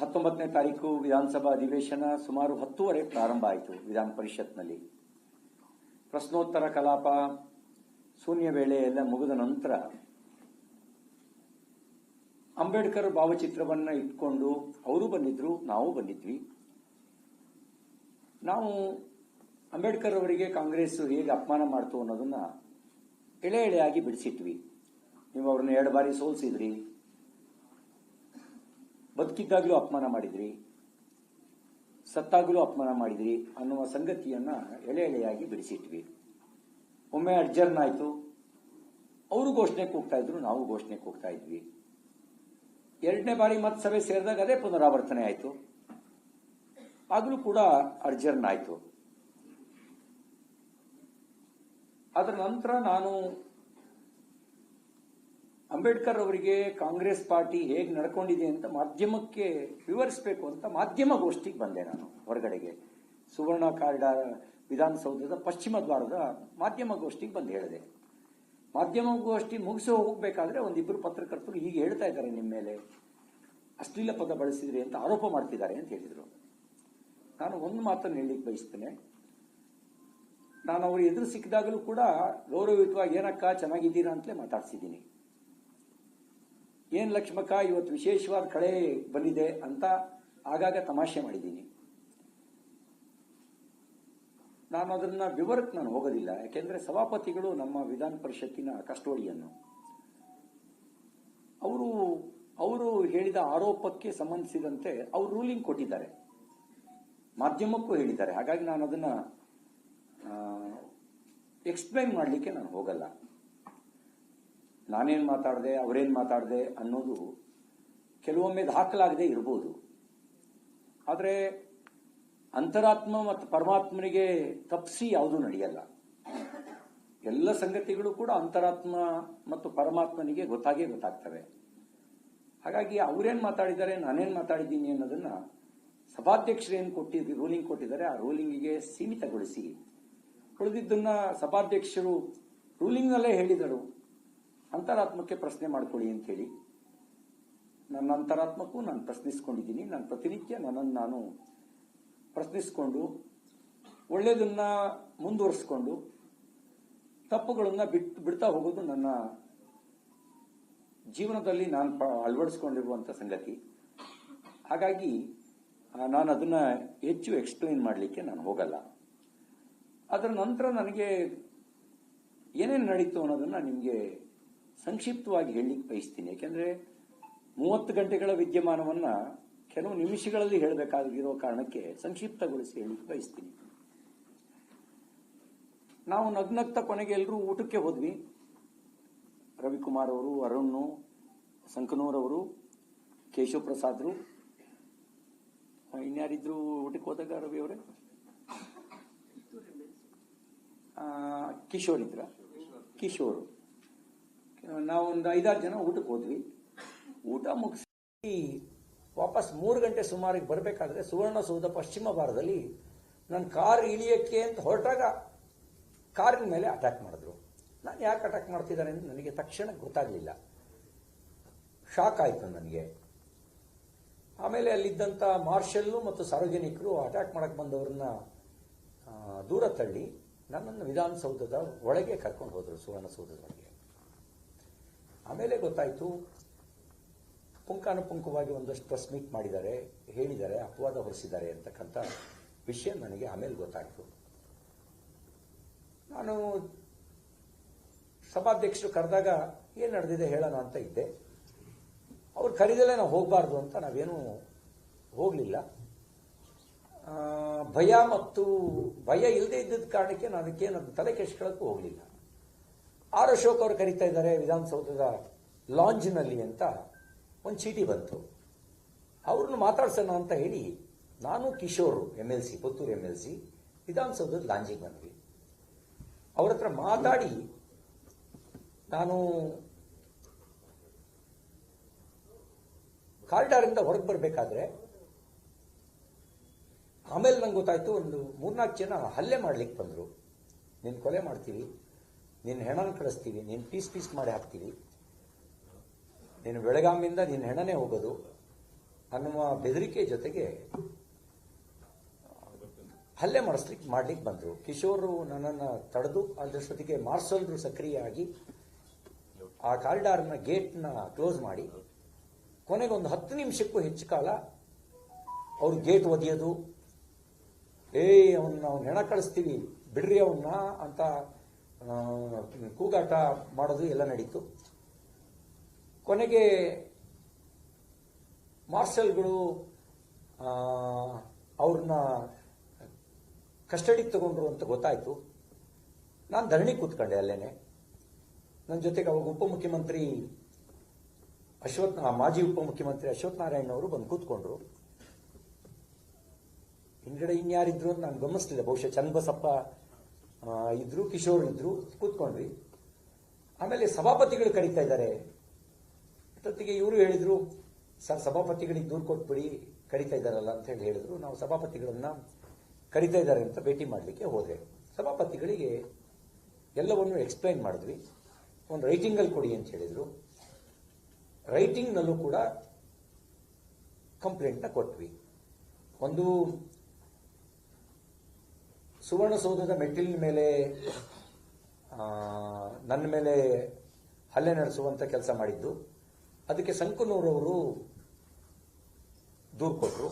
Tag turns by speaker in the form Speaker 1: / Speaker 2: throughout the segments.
Speaker 1: ಹತ್ತೊಂಬತ್ತನೇ ತಾರೀಕು ವಿಧಾನಸಭಾ ಅಧಿವೇಶನ ಸುಮಾರು ಹತ್ತುವರೆ ಪ್ರಾರಂಭ ಆಯಿತು ವಿಧಾನ ಪರಿಷತ್ನಲ್ಲಿ. ಪ್ರಶ್ನೋತ್ತರ ಕಲಾಪ ಶೂನ್ಯ ವೇಳೆ ಎಲ್ಲ ಮುಗಿದ ನಂತರ ಅಂಬೇಡ್ಕರ್ ಭಾವಚಿತ್ರವನ್ನು ಇಟ್ಕೊಂಡು ಅವರು ಬಂದಿದ್ರು, ನಾವು ಬಂದಿದ್ವಿ. ನಾವು ಅಂಬೇಡ್ಕರ್ ಅವರಿಗೆ ಕಾಂಗ್ರೆಸ್ ಹೇಗೆ ಅಪಮಾನ ಮಾಡ್ತು ಅನ್ನೋದನ್ನ ಎಳೆ ಎಳೆಯಾಗಿ ಬಿಡಿಸಿಟ್ವಿ. ನೀವು ಅವ್ರನ್ನ ಎರಡು ಬಾರಿ ಸೋಲ್ಸಿದ್ರಿ. ಬದುಕಿದ್ದಾಗಲೂ ಅಪಮಾನ ಮಾಡಿದ್ರಿ? ಸತ್ತಾಗಲೂ ಅಪಮಾನ ಮಾಡಿದ್ರಿ ಅನ್ನುವ ಸಂಗತಿಯನ್ನು ಎಳೆ ಎಳೆಯಾಗಿ ಬಿಡಿಸಿಟ್ವಿ. ಒಮ್ಮೆ ಅಡ್ಜರ್ನ್ ಆಯಿತು. ಅವರು ಘೋಷಣೆ ಕೂಗ್ತಾ ಇದ್ರು, ನಾವು ಘೋಷಣೆ ಕೂಗ್ತಾ ಇದ್ವಿ. ಎರಡನೇ ಬಾರಿ ಮತ್ತೆ ಸಭೆ ಸೇರಿದಾಗ ಅದೇ ಪುನರಾವರ್ತನೆ ಆಯಿತು. ಆಗಲೂ ಕೂಡ ಅಡ್ಜರ್ನ್ ಆಯಿತು. ಅದರ ನಂತರ ನಾನು ಅಂಬೇಡ್ಕರ್ ಅವರಿಗೆ ಕಾಂಗ್ರೆಸ್ ಪಾರ್ಟಿ ಹೇಗೆ ನಡ್ಕೊಂಡಿದೆ ಅಂತ ಮಾಧ್ಯಮಕ್ಕೆ ವಿವರಿಸಬೇಕು ಅಂತ ಮಾಧ್ಯಮ ಗೋಷ್ಠಿಗೆ ಬಂದೆ ನಾನು ಹೊರಗಡೆಗೆ. ಸುವರ್ಣ ಕಾರಿಡಾರ್ ವಿಧಾನಸೌಧದ ಪಶ್ಚಿಮ ದ್ವಾರದ ಮಾಧ್ಯಮ ಗೋಷ್ಠಿಗೆ ಬಂದು ಹೇಳಿದೆ. ಮಾಧ್ಯಮ ಗೋಷ್ಠಿ ಮುಗಿಸಿ ಹೋಗಬೇಕಾದ್ರೆ ಒಂದಿಬ್ಬರು ಪತ್ರಕರ್ತರು ಹೀಗೆ ಹೇಳ್ತಾ ಇದ್ದಾರೆ ನಿಮ್ಮ ಮೇಲೆ. ಅಶ್ಲೀಲ ಪದ ಬಳಸಿದ್ರಿ ಅಂತ ಆರೋಪ ಮಾಡ್ತಿದ್ದಾರೆ ಅಂತ ಹೇಳಿದರು. ನಾನು ಒಂದು ಮಾತನ್ನು ಹೇಳಲಿಕ್ಕೆ ಬಯಸ್ತೇನೆ. ನಾನು ಅವರು ಎದುರು ಸಿಕ್ಕಿದಾಗಲೂ ಕೂಡ ಗೌರವಯುತವಾಗಿ ಏನಕ್ಕ ಚೆನ್ನಾಗಿದ್ದೀರಾ ಅಂತಲೇ ಮಾತಾಡ್ಸಿದ್ದೀನಿ. ಏನ್ ಲಕ್ಷ್ಮಕ್ಕ, ಇವತ್ತು ವಿಶೇಷವಾದ ಕಳೆ ಬಂದಿದೆ ಅಂತ ಆಗಾಗ ತಮಾಷೆ ಮಾಡಿದ್ದೀನಿ. ನಾನು ಅದನ್ನು ವಿವರಕ್ಕೆ ನಾನು ಹೋಗೋದಿಲ್ಲ. ಯಾಕೆಂದರೆ ಸಭಾಪತಿಗಳು ನಮ್ಮ ವಿಧಾನ ಪರಿಷತ್ತಿನ ಕಸ್ಟೋಡಿಯನ್ನು. ಅವರು ಅವರು ಹೇಳಿದ ಆರೋಪಕ್ಕೆ ಸಂಬಂಧಿಸಿದಂತೆ ಅವರು ರೂಲಿಂಗ್ ಕೊಟ್ಟಿದ್ದಾರೆ. ಮಾಧ್ಯಮಕ್ಕೂ ಹೇಳಿದ್ದಾರೆ. ಹಾಗಾಗಿ ನಾನು ಅದನ್ನು ಎಕ್ಸ್ಪ್ಲೈನ್ ಮಾಡಲಿಕ್ಕೆ ನಾನು ಹೋಗಲ್ಲ. ನಾನೇನ್ ಮಾತಾಡಿದೆ, ಅವರೇನು ಮಾತಾಡಿದೆ ಅನ್ನೋದು ಕೆಲವೊಮ್ಮೆ ದಾಖಲಾಗದೆ ಇರ್ಬೋದು. ಆದರೆ ಅಂತರಾತ್ಮ ಮತ್ತು ಪರಮಾತ್ಮನಿಗೆ ತಪ್ಪಿಸಿ ಯಾವುದೂ ನಡೆಯಲ್ಲ. ಎಲ್ಲ ಸಂಗತಿಗಳು ಕೂಡ ಅಂತರಾತ್ಮ ಮತ್ತು ಪರಮಾತ್ಮನಿಗೆ ಗೊತ್ತಾಗೇ ಗೊತ್ತಾಗ್ತವೆ. ಹಾಗಾಗಿ ಅವರೇನು ಮಾತಾಡಿದ್ದಾರೆ, ನಾನೇನು ಮಾತಾಡಿದ್ದೀನಿ ಅನ್ನೋದನ್ನ ಸಭಾಧ್ಯಕ್ಷರೇನು ಏನು ರೂಲಿಂಗ್ ಕೊಟ್ಟಿದ್ದಾರೆ, ಆ ರೂಲಿಂಗಿಗೆ ಸೀಮಿತಗೊಳಿಸಿ. ಉಳಿದಿದ್ದನ್ನ ಸಭಾಧ್ಯಕ್ಷರು ರೂಲಿಂಗ್ನಲ್ಲೇ ಹೇಳಿದರು. ಅಂತರಾತ್ಮಕ್ಕೆ ಪ್ರಶ್ನೆ ಮಾಡ್ಕೊಳ್ಳಿ ಅಂತ ಹೇಳಿ ನನ್ನ ಅಂತರಾತ್ಮಕ್ಕೂ ನಾನು ಪ್ರಶ್ನಿಸ್ಕೊಂಡಿದ್ದೀನಿ. ನಾನು ಪ್ರತಿನಿತ್ಯ ನನ್ನನ್ನು ನಾನು ಪ್ರಶ್ನಿಸ್ಕೊಂಡು ಒಳ್ಳೆಯದನ್ನ ಮುಂದುವರಿಸ್ಕೊಂಡು, ತಪ್ಪುಗಳನ್ನು ಬಿಟ್ಟು ಬಿಡ್ತಾ ಹೋಗೋದು ನನ್ನ ಜೀವನದಲ್ಲಿ ನಾನು ಅಳವಡಿಸ್ಕೊಂಡಿರುವಂಥ ಸಂಗತಿ. ಹಾಗಾಗಿ ನಾನು ಅದನ್ನ ಹೆಚ್ಚು ಎಕ್ಸ್ಪ್ಲೈನ್ ಮಾಡಲಿಕ್ಕೆ ನಾನು ಹೋಗಲ್ಲ. ಅದರ ನಂತರ ನನಗೆ ಏನೇನು ನಡೀತು ಅನ್ನೋದನ್ನು ನಿಮಗೆ ಸಂಕ್ಷಿಪ್ತವಾಗಿ ಹೇಳಲಿಕ್ಕೆ ಬಯಸ್ತೀನಿ. ಯಾಕೆಂದರೆ ಮೂವತ್ತು ಗಂಟೆಗಳ ವಿದ್ಯಮಾನವನ್ನ ಕೆಲವು ನಿಮಿಷಗಳಲ್ಲಿ ಹೇಳಬೇಕಾಗಿರೋ ಕಾರಣಕ್ಕೆ ಸಂಕ್ಷಿಪ್ತಗೊಳಿಸಿ ಹೇಳಲಿಕ್ಕೆ ಬಯಸ್ತೀನಿ. ನಾವು ನಗ್ನಗ್ತ ಕೊನೆಗೆ ಎಲ್ಲರೂ ಊಟಕ್ಕೆ ಹೋದ್ವಿ. ರವಿಕುಮಾರ್ ಅವರು ಅರುಣ್ ಸಂಕನೂರ್ ಅವರು ಕೇಶವ ಪ್ರಸಾದ್ರು ಇನ್ಯಾರಿದ್ರು ಊಟಕ್ಕೆ ಹೋದಾಗ ರವಿ ಅವರೇ? ಕಿಶೋರ್ ಇದ್ರ ಕಿಶೋರ್. ನಾವು ಒಂದು ಐದಾರು ಜನ ಊಟಕ್ಕೆ ಹೋದ್ವಿ. ಊಟ ಮುಗಿಸಿ ವಾಪಸ್ ಮೂರು ಗಂಟೆ ಸುಮಾರಿಗೆ ಬರಬೇಕಾದ್ರೆ ಸುವರ್ಣಸೌಧ ಪಶ್ಚಿಮ ಭಾರತದಲ್ಲಿ ನನ್ನ ಕಾರ್ ಇಳಿಯಕ್ಕೆ ಅಂತ ಹೊರಟಾಗ ಕಾರಿನ ಮೇಲೆ ಅಟ್ಯಾಕ್ ಮಾಡಿದ್ರು. ನಾನು ಯಾಕೆ ಅಟ್ಯಾಕ್ ಮಾಡ್ತಿದ್ದಾರೆ ಅಂತ ನನಗೆ ತಕ್ಷಣ ಗೊತ್ತಾಗಲಿಲ್ಲ. ಶಾಕ್ ಆಯಿತು ನನಗೆ. ಆಮೇಲೆ ಅಲ್ಲಿದ್ದಂಥ ಮಾರ್ಷಲ್ಲು ಮತ್ತು ಸಾರ್ವಜನಿಕರು ಅಟ್ಯಾಕ್ ಮಾಡಕ್ಕೆ ಬಂದವ್ರನ್ನ ದೂರ ತಳ್ಳಿ ನನ್ನನ್ನು ವಿಧಾನಸೌಧದ ಒಳಗೆ ಕರ್ಕೊಂಡು ಹೋದರು ಸುವರ್ಣಸೌಧದ ಒಳಗೆ ಆಮೇಲೆ ಗೊತ್ತಾಯಿತು ಪುಂಕಾನುಪುಂಕವಾಗಿ ಒಂದಷ್ಟು ಪ್ರೆಸ್ ಮೀಟ್ ಮಾಡಿದ್ದಾರೆ, ಹೇಳಿದ್ದಾರೆ, ಅಪವಾದ ಹೊರಿಸಿದ್ದಾರೆ ಅಂತಕ್ಕಂಥ ವಿಷಯ ನನಗೆ ಆಮೇಲೆ ಗೊತ್ತಾಯಿತು. ನಾನು ಸಭಾಧ್ಯಕ್ಷರು ಕರೆದಾಗ ಏನು ನಡೆದಿದೆ ಹೇಳೋಣ ಅಂತ ಇದ್ದೆ. ಅವ್ರು ಕರೀದಲ್ಲೇ ನಾವು ಹೋಗಬಾರ್ದು ಅಂತ ನಾವೇನು ಹೋಗಲಿಲ್ಲ. ಭಯ ಮತ್ತು ಭಯ ಇಲ್ಲದೆ ಇದ್ದಿದ್ದ ಕಾರಣಕ್ಕೆ ನಾನು ಅದಕ್ಕೇನು ಅದು ತಲೆ ಕೆಡಿಸ್ಕೊಳ್ಳೋಕ್ಕೂ ಹೋಗಲಿಲ್ಲ. ಆರ್ ಅಶೋಕ್ ಅವರು ಕರೀತಾ ಇದ್ದಾರೆ ವಿಧಾನಸೌಧದ ಲಾಂಜ್ನಲ್ಲಿ ಅಂತ ಒಂದು ಚೀಟಿ ಬಂತು. ಅವ್ರನ್ನ ಮಾತಾಡ್ಸೋಣ ಅಂತ ಹೇಳಿ ನಾನು Kishore M L C, Puttur M L C ವಿಧಾನಸೌಧದ ಲಾಂಜಿಗೆ ಬಂದ್ವಿ. ಅವ್ರ ಹತ್ರ ಮಾತಾಡಿ ನಾನು ಕಾರಿಡಾರಿಂದ ಹೊರಗೆ ಬರಬೇಕಾದ್ರೆ ಆಮೇಲೆ ನಂಗೆ ಗೊತ್ತಾಯ್ತು ಒಂದು ಮೂರ್ನಾಲ್ಕು ಜನ ಹಲ್ಲೆ ಮಾಡ್ಲಿಕ್ಕೆ ಬಂದರು. ನಿನ್ನ ಕೊಲೆ ಮಾಡ್ತೀವಿ. ನಿನ್ನ ಹೆಣನ ಕಳಿಸ್ತೀವಿ ನೀನು ಪೀಸ್ ಪೀಸ್ ಮಾಡಿ ಹಾಕ್ತೀವಿ. ನೀನು ಬೆಳಗಾಮಿಂದ ನಿನ್ನ ಹೆಣನೇ ಹೋಗೋದು, ಅನ್ನುವ ಬೆದರಿಕೆ ಜೊತೆಗೆ ಹಲ್ಲೆ ಮಾಡಿಸ್ಲಿಕ್ಕೆ ಮಾಡ್ಲಿಕ್ಕೆ ಬಂದರು. ಕಿಶೋರು ನನ್ನನ್ನು ತಡೆದು ಅದರಷ್ಟೊತ್ತಿಗೆ ಸಕ್ರಿಯ ಸಕ್ರಿಯವಾಗಿ ಆ ಕಾರಿಡಾರ್ನ ಗೇಟ್ನ ಕ್ಲೋಸ್ ಮಾಡಿ ಕೊನೆಗೆ ಒಂದು ಹತ್ತು ನಿಮಿಷಕ್ಕೂ ಹೆಚ್ಚು ಕಾಲ ಅವ್ರ ಗೇಟ್ ಒದೆಯೋದು, ಏಯ್ ಅವನ್ನ ಅವ್ನ ಹೆಣ ಕಳಿಸ್ತೀವಿ, ಬಿಡ್ರಿ ಅವನ್ನ ಅಂತ ಕೂಗಾಟ ಮಾಡೋದು ಎಲ್ಲ ನಡೀತು. ಕೊನೆಗೆ ಮಾರ್ಷಲ್ಗಳು ಅವ್ರನ್ನ ಕಸ್ಟಡಿಗೆ ತಗೊಂಡ್ರು ಅಂತ ಗೊತ್ತಾಯ್ತು. ನಾನು ಧರಣಿ ಕೂತ್ಕೊಂಡೆ ಅಲ್ಲೇನೆ. ನನ್ನ ಜೊತೆಗೆ ಅವಾಗ ಉಪಮುಖ್ಯಮಂತ್ರಿ ಅಶ್ವಥ್ ಆ, ಮಾಜಿ ಉಪಮುಖ್ಯಮಂತ್ರಿ ಅಶ್ವಥ್ ನಾರಾಯಣ್ ಅವರು ಬಂದು ಕೂತ್ಕೊಂಡ್ರು. ಹಿಂದ್ಗಡೆ ಇನ್ಯಾರಿದ್ರು ಅಂತ ನಾನು ಗಮನಿಸ್ಲಿಲ್ಲ. ಬಹುಶಃ ಚನ್ನಬಸಪ್ಪ ಇದ್ರು, ಕಿಶೋರ್ ಇದ್ರು, ಕೂತ್ಕೊಂಡ್ವಿ. ಆಮೇಲೆ ಸಭಾಪತಿಗಳು ಕರೀತಾ ಇದ್ದಾರೆ. ಅಷ್ಟೊತ್ತಿಗೆ ಇವರು ಹೇಳಿದ್ರು, ಸರ್, ಸಭಾಪತಿಗಳಿಗೆ ದೂರು ಕೊಟ್ಬಿಡಿ, ಕರೀತಾ ಇದ್ದಾರಲ್ಲ ಅಂತ ಹೇಳಿ ಹೇಳಿದ್ರು. ನಾವು ಸಭಾಪತಿಗಳನ್ನ ಕರೀತಾ ಇದ್ದಾರೆ ಅಂತ ಭೇಟಿ ಮಾಡಲಿಕ್ಕೆ ಹೋದೆ. ಸಭಾಪತಿಗಳಿಗೆ ಎಲ್ಲವನ್ನು ಎಕ್ಸ್ಪ್ಲೈನ್ ಮಾಡಿದ್ವಿ. ಒಂದು ರೈಟಿಂಗಲ್ಲಿ ಕೊಡಿ ಅಂತ ಹೇಳಿದ್ರು. ರೈಟಿಂಗ್ನಲ್ಲೂ ಕೂಡ ಕಂಪ್ಲೇಂಟ್ನ ಕೊಟ್ವಿ. ಒಂದು ಸುವರ್ಣಸೌಧದ ಮೆಟ್ಟಿಲಿನ ಮೇಲೆ ನನ್ನ ಮೇಲೆ ಹಲ್ಲೆ ನಡೆಸುವಂಥ ಕೆಲಸ ಮಾಡಿದ್ದು. ಅದಕ್ಕೆ ಸಂಕನೂರವರು ದೂರು ಕೊಟ್ಟರು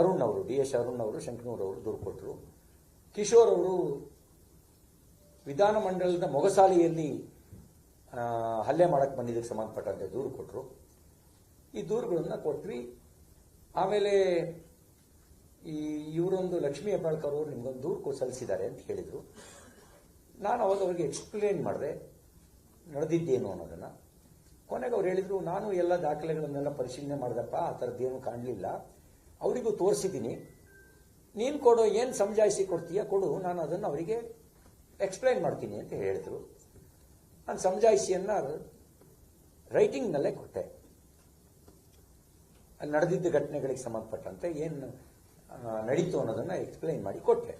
Speaker 1: ಅರುಣ್ ಅವರು ಡಿ ಎಸ್ ಅರುಣ್ ಅವರು ಶಂಕನೂರವರು ದೂರು ಕೊಟ್ಟರು ಕಿಶೋರ್ ಅವರು ವಿಧಾನಮಂಡಲದ ಮೊಗಸಾಲೆಯಲ್ಲಿ ಹಲ್ಲೆ ಮಾಡಕ್ಕೆ ಬಂದಿದ್ದಕ್ಕೆ ಸಂಬಂಧಪಟ್ಟಂತೆ ದೂರು ಕೊಟ್ಟರು ಈ ದೂರುಗಳನ್ನು ಕೊಟ್ವಿ ಆಮೇಲೆ ಈ ಇವರೊಂದು ಲಕ್ಷ್ಮೀ ಹೆಬ್ಬಾಳ್ಕರ್ ಅವರು ನಿಮ್ಗೊಂದು ದೂರು ಸಲ್ಲಿಸಿದ್ದಾರೆ ಅಂತ ಹೇಳಿದರು. ನಾನು ಅವಾಗ ಅವ್ರಿಗೆ ಎಕ್ಸ್ಪ್ಲೇನ್ ಮಾಡಿದೆ, ನಡೆದಿದ್ದೇನು ಅನ್ನೋದನ್ನು. ಕೊನೆಗೆ ಅವ್ರು ಹೇಳಿದರು, ನಾನು ಎಲ್ಲ ದಾಖಲೆಗಳನ್ನೆಲ್ಲ ಪರಿಶೀಲನೆ ಮಾಡಿದಪ್ಪ, ಆ ಥರದ್ದೇನು ಕಾಣಲಿಲ್ಲ. ಅವರಿಗೂ ತೋರಿಸಿದ್ದೀನಿ. ನೀನು ಕೊಡು ಏನು ಸಮಜಾಯಿಸಿ ಕೊಡ್ತೀಯ ಕೊಡು, ನಾನು ಅದನ್ನು ಅವರಿಗೆ ಎಕ್ಸ್ಪ್ಲೈನ್ ಮಾಡ್ತೀನಿ ಅಂತ ಹೇಳಿದರು. ನಾನು ಸಮಜಾಯಿಸಿಯನ್ನು ರೈಟಿಂಗ್ನಲ್ಲೇ ಕೊಟ್ಟೆ. ನಡೆದಿದ್ದ ಘಟನೆಗಳಿಗೆ ಸಂಬಂಧಪಟ್ಟಂತೆ, ಏನು ನಡೀತು ಅನ್ನೋದನ್ನು ಎಕ್ಸ್ಪ್ಲೈನ್ ಮಾಡಿ ಕೊಟ್ಟೆ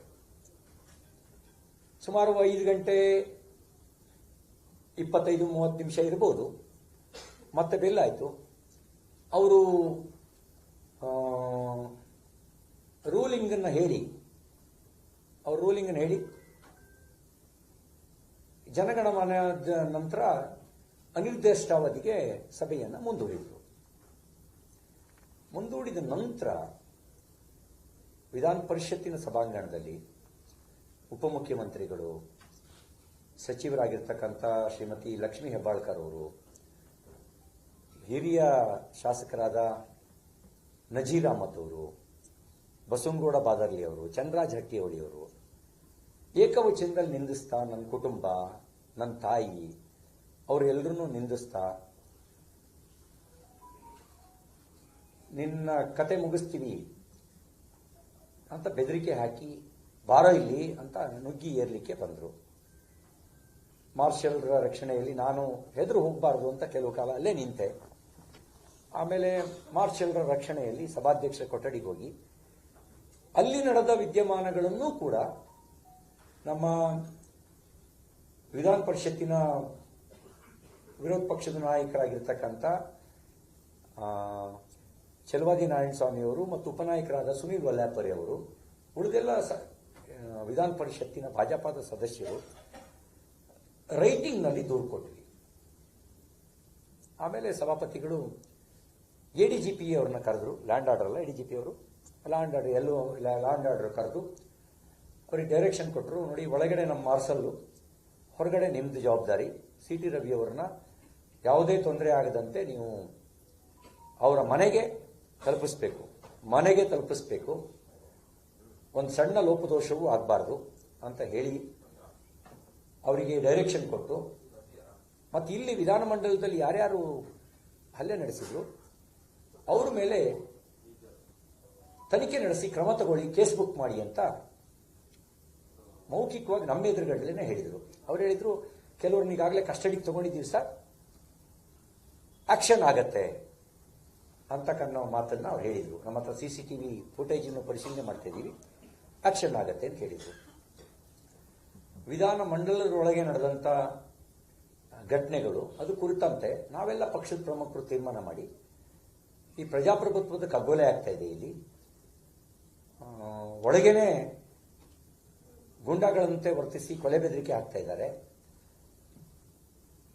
Speaker 1: ಸುಮಾರು ಐದು ಗಂಟೆ ಇಪ್ಪತ್ತೈದು ಮೂವತ್ತು ನಿಮಿಷ ಇರ್ಬೋದು. ಮತ್ತೆ ಬೆಲ್ ಆಯಿತು ಅವರು ರೂಲಿಂಗನ್ನು ಹೇಳಿ, ಅವ್ರ ರೂಲಿಂಗನ್ನು ಹೇಳಿ ಜನಗಣಮನ ನಂತರ ಅನಿರ್ದಿಷ್ಟಾವಧಿಗೆ ಸಭೆಯನ್ನು ಮುಂದೂಡಿದರು. ಮುಂದೂಡಿದ ನಂತರ ವಿಧಾನ ಪರಿಷತ್ತಿನ ಸಭಾಂಗಣದಲ್ಲಿ ಉಪಮುಖ್ಯಮಂತ್ರಿಗಳು, ಸಚಿವರಾಗಿರ್ತಕ್ಕಂಥ ಶ್ರೀಮತಿ ಲಕ್ಷ್ಮೀ ಹೆಬ್ಬಾಳ್ಕರ್ ಅವರು, ಹಿರಿಯ ಶಾಸಕರಾದ ನಜೀರ್ ಅಹಮದ್ ಅವರು, ಬಸವನಗೌಡ ಬಾದರ್ಲಿ ಅವರು ಚಂದ್ರರಾಜ್ ಹಟ್ಟಿಹೊಳಿ ಅವರು, ಏಕವಚನದಲ್ಲಿ ನಿಂದಿಸ್ತಾ ನನ್ನ ಕುಟುಂಬ, ನನ್ನ ತಾಯಿ, ಅವರೆಲ್ಲರನ್ನೂ ನಿಂದಿಸ್ತಾ ನಿನ್ನ ಕತೆ ಮುಗಿಸ್ತೀವಿ. ಅಂತ ಬೆದರಿಕೆ ಹಾಕಿ, ಬಾರೋ ಇಲ್ಲಿ ಅಂತ ನುಗ್ಗಿ ಏರ್ಲಿಕ್ಕೆ ಬಂದರು. ಮಾರ್ಷಲ್ರ ರಕ್ಷಣೆಯಲ್ಲಿ ನಾನು ಹೆದರು ಹೋಗಬಾರ್ದು ಅಂತ ಕೆಲವು ಕಾಲ ಅಲ್ಲೇ ನಿಂತೆ. ಆಮೇಲೆ ಮಾರ್ಷಲ್ರ ರಕ್ಷಣೆಯಲ್ಲಿ ಸಭಾಧ್ಯಕ್ಷರ ಕೊಠಡಿಗೆ ಹೋಗಿ, ಅಲ್ಲಿ ನಡೆದ ವಿದ್ಯಮಾನಗಳನ್ನು ಕೂಡ ನಮ್ಮ ವಿಧಾನ ಪರಿಷತ್ತಿನ ವಿರೋಧ ಪಕ್ಷದ ನಾಯಕರಾಗಿರ್ತಕ್ಕಂಥ ಚಲವಾದಿ ನಾರಾಯಣ ಸ್ವಾಮಿಯವರು ಮತ್ತು ಉಪನಾಯಕರಾದ ಸುನೀಲ್ ವಲ್ಲಾಪರಿ ಅವರು, ಉಳಿದೆಲ್ಲ ವಿಧಾನ ಪರಿಷತ್ತಿನ ಭಾಜಪದ ಸದಸ್ಯರು ರೈಟಿಂಗ್ನಲ್ಲಿ ದೂರು ಕೊಟ್ವಿ ಆಮೇಲೆ ಸಭಾಪತಿಗಳು ಎ ಡಿ ಜಿ ಪಿ ಅವ್ರನ್ನ ಕರೆದ್ರು, ಲ್ಯಾಂಡ್ ಆರ್ಡರ್ ಅಲ್ಲ ಎ ಡಿ ಜಿ ಪಿ ಅವರು, ಲ್ಯಾಂಡ್ ಆರ್ಡರ್ ಎಲ್ಲೋ ಲ್ಯಾಂಡ್ ಆರ್ಡರ್ ಕರೆದು ಅವ್ರಿಗೆ ಡೈರೆಕ್ಷನ್ ಕೊಟ್ಟರು ನೋಡಿ ಒಳಗಡೆ ನಮ್ಮ ಮಾರ್ಸಲ್ಲು, ಹೊರಗಡೆ ನಿಮ್ಮದು ಜವಾಬ್ದಾರಿ, ಸಿ ಟಿ ರವಿ ಅವ್ರನ್ನ ಯಾವುದೇ ತೊಂದರೆ ಆಗದಂತೆ ನೀವು ಅವರ ಮನೆಗೆ ತಲುಪಿಸ್ಬೇಕು. ಮನೆಗೆ ತಲುಪಿಸ್ಬೇಕು. ಒಂದು ಸಣ್ಣ ಲೋಪದೋಷವೂ ಆಗಬಾರ್ದು ಅಂತ ಹೇಳಿ ಅವರಿಗೆ ಡೈರೆಕ್ಷನ್ ಕೊಟ್ಟು, ಮತ್ತು ಇಲ್ಲಿ ವಿಧಾನಮಂಡಲದಲ್ಲಿ ಯಾರ್ಯಾರು ಹಲ್ಲೆ ನಡೆಸಿದ್ರು, ಅವ್ರ ಮೇಲೆ ತನಿಖೆ ನಡೆಸಿ ಕ್ರಮ ತಗೊಳ್ಳಿ, ಕೇಸ್ ಬುಕ್ ಮಾಡಿ ಅಂತ ಮೌಖಿಕವಾಗಿ ನಮ್ಮ ಎದುರುಗಡೆನೇ ಹೇಳಿದರು. ಅವ್ರು ಹೇಳಿದ್ರು, ಕೆಲವ್ರನ್ನ ಈಗಾಗಲೇ ಕಸ್ಟಡಿಗೆ ತಗೊಂಡಿದ್ದೀವಿ ಸರ್. ಆಕ್ಷನ್ ಆಗತ್ತೆ. ಅಂತಕ್ಕನ್ನೋ ಮಾತನ್ನ ಅವ್ರು ಹೇಳಿದರು. ನಮ್ಮ ಹತ್ರ ಸಿ ಸಿ ಟಿ ವಿ ಫುಟೇಜನ್ನು ಪರಿಶೀಲನೆ ಮಾಡ್ತಾ ಇದ್ದೀವಿ ಆಕ್ಷನ್ ಆಗತ್ತೆ ಅಂತ ಹೇಳಿದರು. ವಿಧಾನ ಮಂಡಲದೊಳಗೆ ನಡೆದಂಥ ಘಟನೆಗಳು, ಅದು ಕುರಿತಂತೆ ನಾವೆಲ್ಲ ಪಕ್ಷದ ಪ್ರಮುಖರು ತೀರ್ಮಾನ ಮಾಡಿ, ಈ ಪ್ರಜಾಪ್ರಭುತ್ವದ ಕಗ್ಗೊಲೆ ಆಗ್ತಾ ಇದೆ ಇಲ್ಲಿ. ಒಳಗೇನೆ ಗುಂಡಾಗಳಂತೆ ವರ್ತಿಸಿ ಕೊಲೆ ಬೆದರಿಕೆ ಆಗ್ತಾ ಇದ್ದಾರೆ.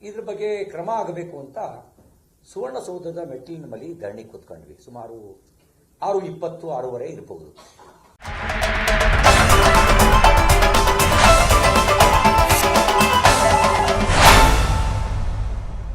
Speaker 1: ಇದ್ರ ಬಗ್ಗೆ ಕ್ರಮ ಆಗಬೇಕು ಅಂತ ಸುವರ್ಣಸೌಧದ ಮೆಟ್ಟಿಲಿನ ಮಲಿ ಧರಣಿ ಕೂತ್ಕೊಂಡ್ವಿ. ಸುಮಾರು ಆರು ಇಪ್ಪತ್ತು ಆರೂವರೆ ಇರಬಹುದು